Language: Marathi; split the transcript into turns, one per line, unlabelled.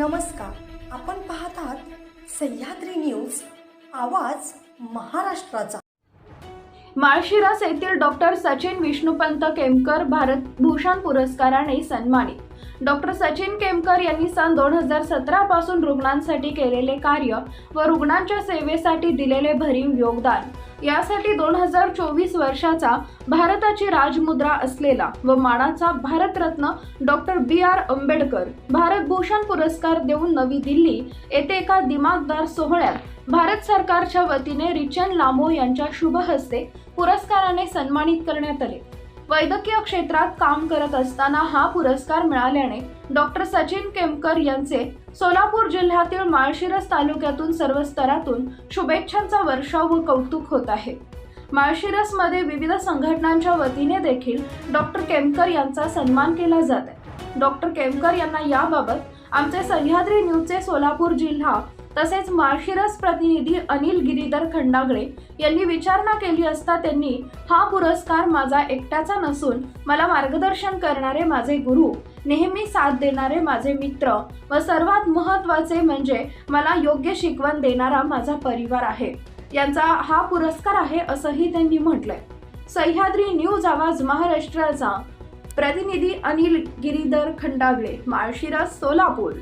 नमस्कार. आपण पाहत आहात सह्याद्री न्यूज आवाज महाराष्ट्राचा.
माळशिरस येथील डॉक्टर सचिन विष्णुपंत केमकर भारत भूषण पुरस्काराने सन्मानित. डॉक्टर सचिन केमकर यांनी सन दोन हजार सतरा पासून रुग्णांसाठी केलेले कार्य व रुग्णांच्या सेवेसाठी दिलेले भरीव योगदान. यासाठी दोन हजार चोवीस वर्षाचा भारताची राजमुद्रा असलेला व मानाचा Bharat Ratna doctor B R Ambedkar Bharat Bhushan पुरस्कार देऊन नवी दिल्ली येथे एका दिमागदार सोहळ्यात भारत सरकारच्या वतीने रिचन लामो यांच्या शुभ हस्ते पुरस्काराने सन्मानित करण्यात आले. वैद्यकीय क्षेत्रात काम करत असताना हा पुरस्कार मिळाल्याने डॉक्टर सचिन केमकर यांचे सोलापूर जिल्ह्यातील माळशिरस तालुक्यातून सर्व स्तरातून शुभेच्छांचा वर्षाव व कौतुक होत आहे. माळशिरसमध्ये विविध संघटनांच्या वतीने देखील डॉक्टर केमकर यांचा सन्मान केला जात आहे. डॉक्टर केमकर यांना याबाबत आमचे सह्याद्री न्यूजचे सोलापूर जिल्हा तसेच माळशिरस प्रतिनिधी अनिल गिरीधर खंडागळे यांनी विचारणा केली असता त्यांनी हा पुरस्कार माझा एकट्याचा नसून मला मार्गदर्शन करणारे माझे गुरु नेहमी साथ देणारे माझे मित्र व सर्वात महत्त्वाचे म्हणजे मला योग्य शिकवण देणारा माझा परिवार आहे. यांचा हा पुरस्कार आहे असंही त्यांनी म्हटलंय. सह्याद्री न्यूज आवाज महाराष्ट्राचा. प्रतिनिधी अनिल गिरीधर खंडागळे माळशिरस सोलापूर.